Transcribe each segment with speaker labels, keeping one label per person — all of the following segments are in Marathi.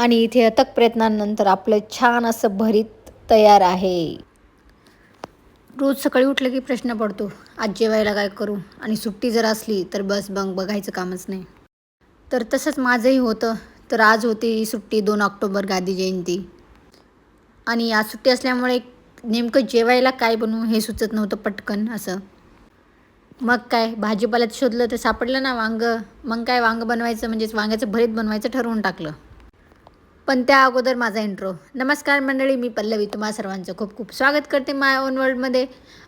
Speaker 1: आणि इथे अथक प्रयत्नांनंतर आपलं छान असं भरीत तयार आहे. रोज सकाळी उठलं की प्रश्न पडतो आज जेवायला काय करू? आणि सुट्टी जर असली तर बस बंग बघायचं कामच नाही. तर तसंच माझंही होतं तर आज होती सुट्टी दोन ऑक्टोबर गांधी जयंती. आणि आज सुट्टी असल्यामुळे नेमकं जेवायला काय बनवू हे सुचत नव्हतं पटकन असं. मग काय भाजीपाल्यात शोधलं तर सापडलं ना वांगं? मग काय वांगं बनवायचं? म्हणजेच वांग्याचं भरीत बनवायचं ठरवून टाकलं. पण त्या अगोदर माझा इंट्रो नमस्कार मंडळी मी पल्लवी. तुम्हा सर्वांचं खूप खूप स्वागत करते माय ओन वर्ल्डमध्ये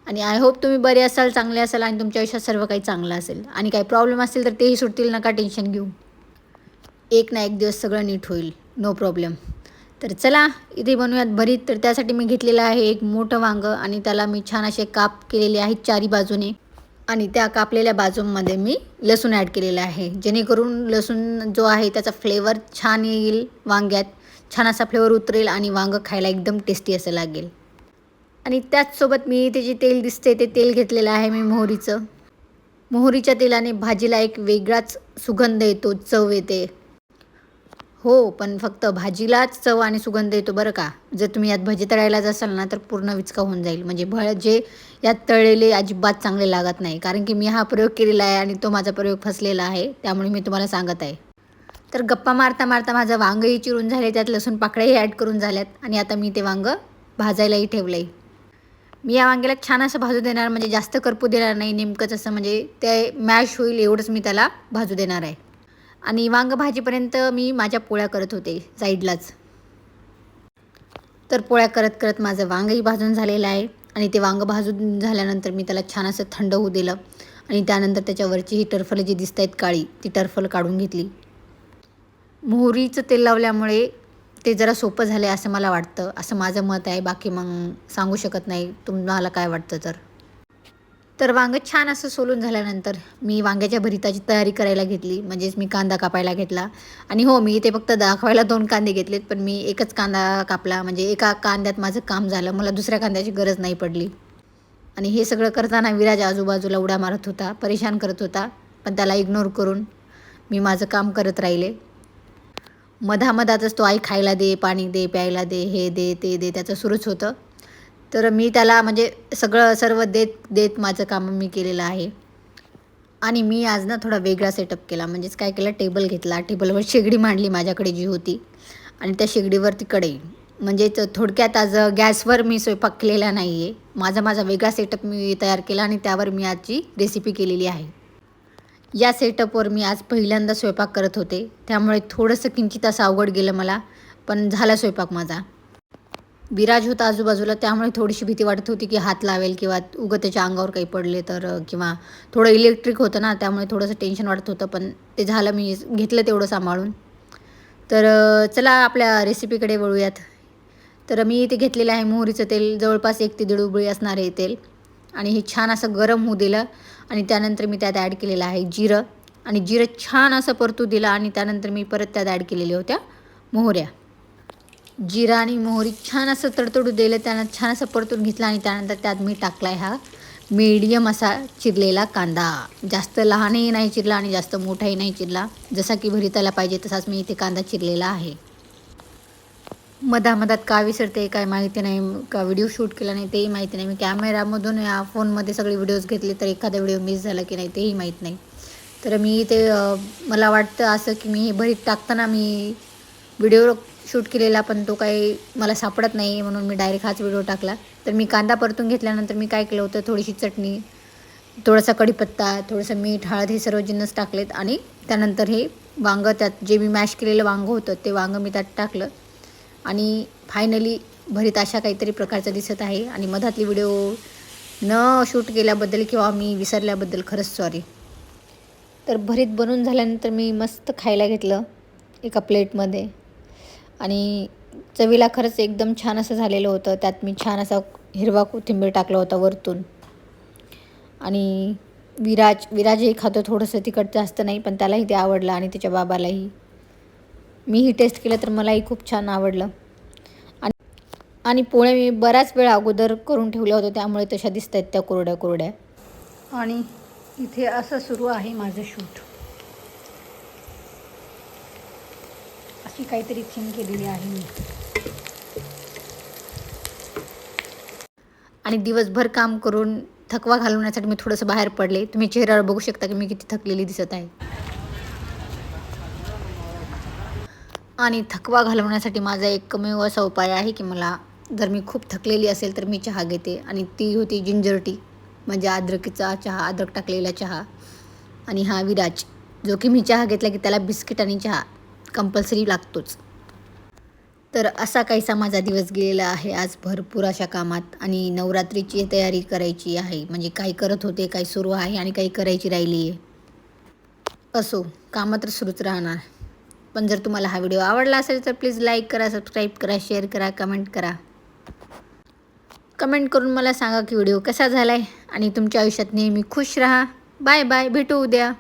Speaker 1: आणि आय होप तुम्ही बरे असाल चांगले असाल आणि तुमच्या आयुष्यात सर्व काही चांगलं असेल. आणि काही प्रॉब्लेम असतील तर तेही सुटतील नका टेन्शन घेऊ. एक ना एक दिवस सगळं नीट होईल. नो प्रॉब्लेम तर चला इथे बनवूयात भरीत. तर त्यासाठी मी घेतलेलं आहे एक मोठं वांगं आणि त्याला मी छान असे काप केलेले आहेत चारी बाजूने. आणि त्या कापलेल्या बाजूंमध्ये मी लसूण ॲड केलेलं आहे. जेणेकरून लसूण जो आहे त्याचा फ्लेवर छान येईल वांग्यात. छान असा फ्लेवर उतरेल आणि वांगं खायला एकदम टेस्टी असं लागेल. आणि त्याचसोबत मी ते जे तेल दिसते ते तेल घेतलेलं आहे मी मोहरीचं. मोहरीच्या तेलाने भाजीला एक वेगळाच सुगंध येतो चव येते. हो पण फक्त भाजीलाच चव आणि सुगंध येतो बरं का. जर तुम्ही यात भजी तळायला जासाल ना तर पूर्ण विचका होऊन जाईल. म्हणजे भळ जे यात तळलेले अजिबात चांगले लागत नाही. कारण की मी हा प्रयोग केलेला आहे आणि तो माझा प्रयोग फसलेला आहे. त्यामुळे मी तुम्हाला सांगत आहे. तर गप्पा मारता मारता माझं वांगही चिरून झाले त्यात लसूण पाकळ्याही ॲड करून झाल्यात. आणि आता मी ते वांगं भाजायलाही ठेवलं आहे मी या वांग्याला छान असं भाजू देणार म्हणजे जास्त करपू देणार नाही. नेमकंच असं म्हणजे ते मॅश होईल एवढंच मी त्याला भाजू देणार आहे. आणि वांग भाजीपर्यंत मी माझ्या पोळ्या करत होते साईडलाच. तर पोळ्या करत करत माझं वांगही भाजून झालेलं आहे आणि ते वांग भाजून झाल्यानंतर मी त्याला छान असं थंड होऊ दिलं आणि त्यानंतर त्याच्यावरची ही टरफलं जी दिसत आहेत काळी ती टरफल काढून घेतली. मोहरीचं तेल लावल्यामुळे ते जरा सोपं झालं आहे असं मला वाटतं. असं माझं मत आहे. बाकी मग सांगू शकत नाही. तुम्हाला काय वाटतं तर? तर वांगं छान असं सोलून झाल्यानंतर मी वांग्याच्या भरिताची तयारी करायला घेतली. म्हणजेच मी कांदा कापायला घेतला. आणि हो मी इथे फक्त दाखवायला दोन कांदे घेतलेत पण मी एकच कांदा कापला. म्हणजे एका कांद्यात माझं काम झालं. मला दुसऱ्या कांद्याची गरज नाही पडली. आणि हे सगळं करताना विराज आजूबाजूला उड्या मारत होता. परेशान करत होता. पण त्याला इग्नोर करून मी माझं काम करत राहिले. मधामधातच तो आई खायला दे पाणी दे प्यायला दे हे दे ते दे त्याचं सुरूच होतं. तर मी त्याला म्हणजे सगळं सर्व देत देत माझं काम मी केलेलं आहे. आणि मी आज ना थोडा वेगळा सेटअप केला. म्हणजेच काय केलं टेबल घेतला. टेबलवर शेगडी मांडली माझ्याकडे जी होती. आणि त्या शेगडीवरती कढई म्हणजेच थोडक्यात आज गॅसवर मी स्वयंपाक केलेला नाही आहे माझा माझा वेगळा सेटअप मी तयार केला आणि त्यावर मी आजची रेसिपी केलेली आहे. या सेटअपवर मी आज पहिल्यांदा स्वयंपाक करत होते. त्यामुळे थोडंसं किंचित असं अवघड गेलं मला. पण झाला स्वयंपाक माझा. विराज होता आजूबाजूला त्यामुळे थोडीशी भीती वाटत होती की हात लावेल किंवा उगं त्याच्या अंगावर काही पडले तर किंवा थोडं इलेक्ट्रिक होतं ना त्यामुळे थोडंसं टेन्शन वाटत होतं पण ते झालं मी घेतलं तेवढं सांभाळून. तर चला आपल्या रेसिपीकडे वळूयात. तर मी इथे घेतलेलं आहे मोहरीचं तेल जवळपास एक ते दीड उबळी असणार आहे तेल. आणि हे छान असं गरम होऊ दिलं आणि त्यानंतर मी त्यात ॲड केलेलं आहे जिरं. आणि जिरं छान असं परतू दिलं आणि त्यानंतर मी परत त्यात ॲड केलेल्या होत्या मोहऱ्या. जिरा आणि मोहरी छान असं तडतडू दिलं त्यानं छान असं परतून घेतलं आणि त्यानंतर त्यात मी टाकला आहे हा मीडियम असा चिरलेला कांदा. जास्त लहानही नाही चिरला आणि जास्त मोठाही नाही चिरला. जसा की भरिताला पाहिजे तसाच मी इथे कांदा चिरलेला आहे. मधामधात का विसरते काय माहिती नाही का व्हिडिओ शूट केला नाही तेही माहिती नाही. मी कॅमेरामधून या फोनमध्ये सगळे व्हिडिओज घेतले तर एखादा व्हिडिओ मिस झाला की नाही तेही माहीत नाही. तर मी इथे मला वाटतं असं की मी हे भरीत टाकताना मी व्हिडिओ शूट केलेला पण तो काही मला सापडत नाही म्हणून मी डायरेक्ट हाच व्हिडिओ टाकला. तर मी कांदा परतून घेतल्यानंतर मी काय केलं होतं थोडीशी चटणी थोडासा कढीपत्ता थोडंसं मीठ हळद हे सर्व जिन्नस टाकलेत आणि त्यानंतर हे वांगं त्यात जे मी मॅश केलेलं वांगं होतं ते वांगं मी त्यात टाकलं. आणि फायनली भरीत अशा काहीतरी प्रकारचं दिसत आहे. आणि मधातली व्हिडिओ न शूट केल्याबद्दल किंवा मी विसरल्याबद्दल खरंच सॉरी तर भरीत बनून झाल्यानंतर मी मस्त खायला घेतलं एका प्लेटमध्ये आणि चवीला खरंच एकदम छान असं झालेलं होतं. त्यात मी छान असा हिरवा कोथिंबीर टाकला होता वरतून. आणि विराज विराजही खातो थोडंसं तिखट जास्त नाही पण त्यालाही ते आवडलं आणि त्याच्या बाबालाही. मीही टेस्ट केलं तर मलाही खूप छान आवडलं. आणि आणि पोळ्या मी बराच वेळ अगोदर करून ठेवल्या होत्या त्यामुळे तशा दिसत आहेत त्या कोरड्या कोरड्या. आणि इथे असं सुरू आहे माझं शूट. ही काहीतरी थीम केलेली आहे मी. आणि दिवसभर काम करून थकवा घालवण्यासाठी मी थोडंसं बाहेर पडले. तुम्ही चेहऱ्यावर बघू शकता की मी किती थकलेली दिसत आहे. आणि थकवा घालवण्यासाठी माझा एकमेव असा उपाय आहे की मला जर मी खूप थकलेली असेल तर मी चहा घेते. आणि ती होती जिंजर टी म्हणजे अद्रकीचा चहा अद्रक टाकलेला चहा. आणि हा विराज जो की मी चहा घेतला की त्याला बिस्किट आणि चहा. कंपल्सरी लागतोच. तर असा काहीसा माझा दिवस गेलेला आहे. आज भरपूर अशा कामात आणि नवरात्रीची तयारी करायची आहे. म्हणजे काही करत होते काही सुरू आहे आणि काही करायची राहिली आहे. असो कामं तर सुरूच राहणार. पण जर तुम्हाला हा व्हिडिओ आवडला असेल तर प्लीज लाईक करा सबस्क्राईब करा शेअर करा कमेंट करा. कमेंट करून मला सांगा की व्हिडिओ कसा झाला आहे आणि तुमच्या आयुष्यात नेहमी खुश राहा. बाय बाय भेटू उद्या.